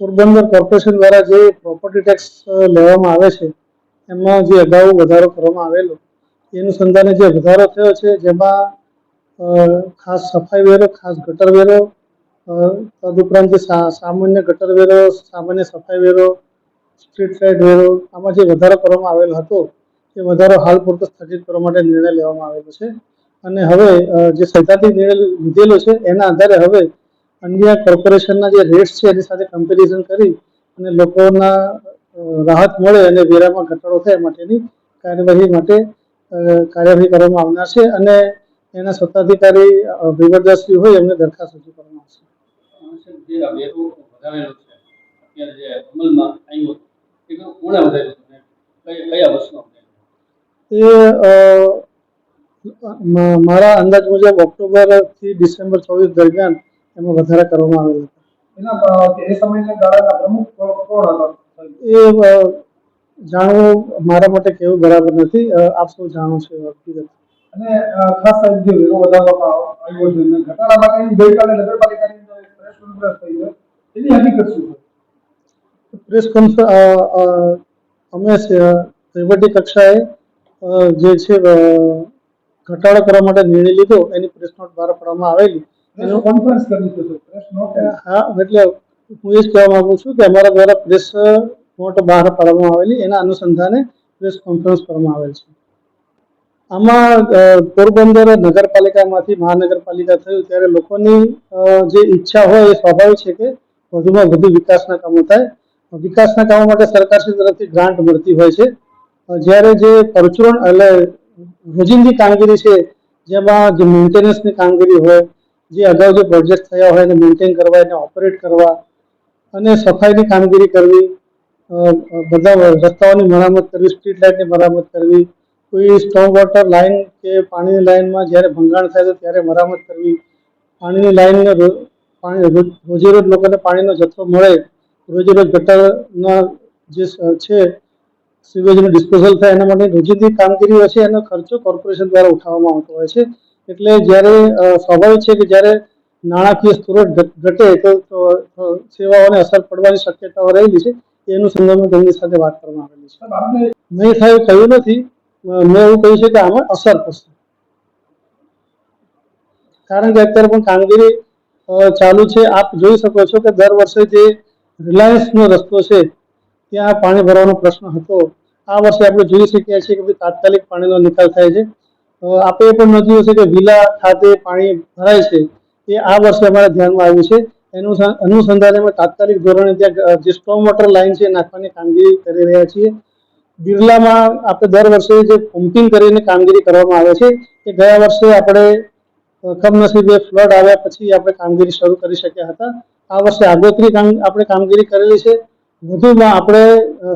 Porbandar corporation દ્વારા જે property tax લેવામાં આવે છે, એમાં જે અગાઉ વધારો કરવામાં આવેલો, એ અનુસંધાને જે વધારો થયો છે, જેમાં ખાસ સફાઈ વેરો, ખાસ ગટર વેરો તદુપરાંત જે સામાન્ય ગટર વેરો, સામાન્ય સફાઈ વેરો સ્ટ્રીટ લાઇટ વેરો, આમાં જે વધારો કરવામાં આવેલો હતો, એ વધારો હાલ પૂરતો સ્થગિત કરવા માટે નિર્ણય લેવામાં આવેલો છે. અને હવે જે સૈદ્ધાંતિક નિર્ણય લીધેલો છે, એના આધારે હવે અન્ય કોર્પોરેશનના જે રેટ્સ છે એની સાથે કમ્પેરિઝન કરી અને લોકોના રાહત મળે અને વેરામાં ઘટાડો થાય માટેની કાર્યવાહી માટે કાર્યવાહી કરવામાં આવનાર છે અને એના સત્તાધિકારી અ, હોય એમને દરખાસ્ત રજૂ કરવામાં આવશે. એ મારા અંદાજ મુજબ ઓક્ટોબરથી ડિસેમ્બર ચોવીસ દરમિયાન એમાં વધારા કરવામાં આવેલ હતો? એ જાણવું મારા માટે કેવું બરાબર નથી. આપ સૌ જાણો છો હકીકત અને ખાસ જે વેરો વધારવામાં આવ્યો છે ઘટાડા માટેની ગઈકાલે નગરપાલિકાની અંદર પ્રેસ કોન્ફરન્સ થઈ છે. એની હકીકત શું છે? પ્રેસ કોન્ફરન્સ અમે વહીવટી કક્ષાએ જે છે ઘટાડો કરવા માટે નિર્ણય લીધો એની પ્રેસ નોટ બહાર પાડવામાં આવેલી. હા, એટલે હું એ જ કહેવા માંગુ છું કે અમારા દ્વારા પ્રેસ નોટ બહાર પાડવામાં આવેલી, એના અનુસંધાને પ્રેસ કોન્ફરન્સ કરવામાં આવેલ છે. આમાં પોરબંદર નગરપાલિકામાંથી મહાનગરપાલિકા થયું, ત્યારે લોકોની જે ઈચ્છા હોય એ સ્વાભાવિક છે કે વધુમાં વધુ વિકાસના કામો થાય. વિકાસના કામો માટે સરકારશ્રી તરફથી ગ્રાન્ટ મળતી હોય છે. જ્યારે જે પરચુરણ, એટલે રોજિંદી કામગીરી છે, જેમાં જે મેન્ટેનન્સની કામગીરી હોય જે અગાઉ જે પ્રોજેક્ટ થયા હોય એને મેન્ટેન કરવા, એને ઓપરેટ કરવા અને સફાઈની કામગીરી કરવી બધા રસ્તાઓની મરામત કરવી સ્ટ્રીટ લાઇટની મરામત કરવી, કોઈ સ્ટોમ વોટર લાઇન કે પાણીની લાઇનમાં જ્યારે ભંગાણ થાય તો ત્યારે મરામત કરવી. પાણીની લાઇનને રોજ- રોજે લોકોને પાણીનો જથ્થો મળે રોજે રોજ ગટરના જે છે સિવેજનું ડિસ્પોઝલ થાય એના માટે રોજિંદી કામગીરી હોય છે, એનો ખર્ચો કોર્પોરેશન દ્વારા ઉઠાવવામાં આવતો હોય છે. એટલે જ્યારે સ્વાભાવિક છે કે જ્યારે નાણાકીય સ્ત્રોત ઘટે તો સેવાઓને અસર પડવાની શક્યતાઓ રહેલી છે એનું સંદર્ભમાં તેમની સાથે વાત કરવામાં આવેલી છે. નહીં થાય એવું કહ્યું નથી મેં એવું કહ્યું છે કે આમાં અસર થશે. કારણ કે અત્યારે પણ કામગીરી ચાલુ છે. આપ જોઈ શકો છો કે દર વર્ષે જે રિલાયન્સનો રસ્તો છે ત્યાં પાણી ભરવાનો પ્રશ્ન હતો. આ વર્ષે આપણે જોઈ શકીએ છીએ કે તાત્કાલિક પાણીનો નિકાલ થાય છે. એ પણ નોંધ્યું હશે કે વિલા ખાતે પાણી ભરાય છે. એ આ વર્ષે અમારા ધ્યાનમાં આવ્યું છે. એનું અનુસંધાને અમે તાત્કાલિક ધોરણે ત્યાં જે સ્ટોમ વોટર લાઇન છે નાખવાની કામગીરી કરી રહ્યા છીએ. બિરલામાં આપણે દર વર્ષે જે પમ્પિંગ કરીને કામગીરી કરવામાં આવે છે, એ ગયા વર્ષે આપણે કમનસીબે ફ્લડ આવ્યા પછી આપણે કામગીરી શરૂ કરી શક્યા હતા. આ વર્ષે આગોતરી કામ, આપણે કામગીરી કરેલી છે. વધુમાં આપણે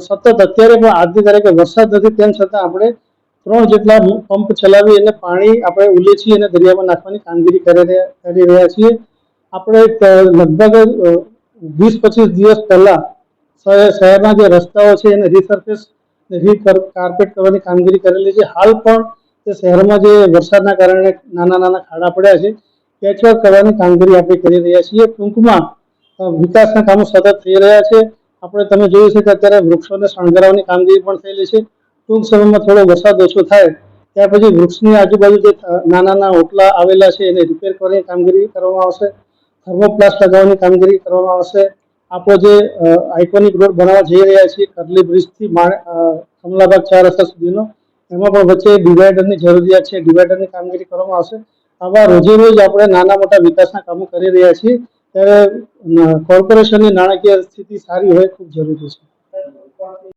સતત અત્યારે પણ આજની તારીખે વરસાદ નથી, તેમ છતાં આપણે ત્રણ જેટલા પંપ ચલાવી અને પાણી આપણે ઉલેચી અને દરિયામાં નાખવાની કામગીરી કરી રહ્યા કરી રહ્યા છીએ. આપણે લગભગ વીસ પચીસ દિવસ પહેલા શહેર- શહેરના જે રસ્તાઓ છે એને રીસર્ફેસ રી કાર્પેટ કરવાની કામગીરી કરેલી છે. હાલ પણ તે શહેરમાં જે વરસાદના કારણે નાના નાના ખાડા પડ્યા છે પેચવર્ક કરવાની કામગીરી આપણે કરી રહ્યા છીએ. ટૂંકમાં વિકાસના કામો સતત થઈ રહ્યા છે. આપણે તમે જોયું છે કે અત્યારે વૃક્ષોને શણગારવાની કામગીરી પણ થયેલી છે. ટૂંક સમયમાં થોડો વરસાદ ઓછો થાય, ત્યાર પછી વૃક્ષની આજુબાજુ જે નાના નાના ઓટલા આવેલા છે, એને રિપેર કરવાની કામગીરી કરવામાં આવશે થર્મોપ્લાસ્ટ લગાવવાની કામગીરી કરવામાં આવશે. આપણો જે આઇકોનિક રોડ બનાવવા જઈ રહ્યા છીએ કરલી બ્રિજથી કમલાબાગ ચાર રસ્તા સુધીનો, એમાં પણ વચ્ચે ડિવાઈડરની જરૂરિયાત છે ડિવાઈડરની કામગીરી કરવામાં આવશે. આવા રોજે રોજ આપણે નાના મોટા વિકાસના કામો કરી રહ્યા છીએ, ત્યારે કોર્પોરેશનની નાણાકીય સ્થિતિ સારી હોય, ખૂબ જરૂરી છે.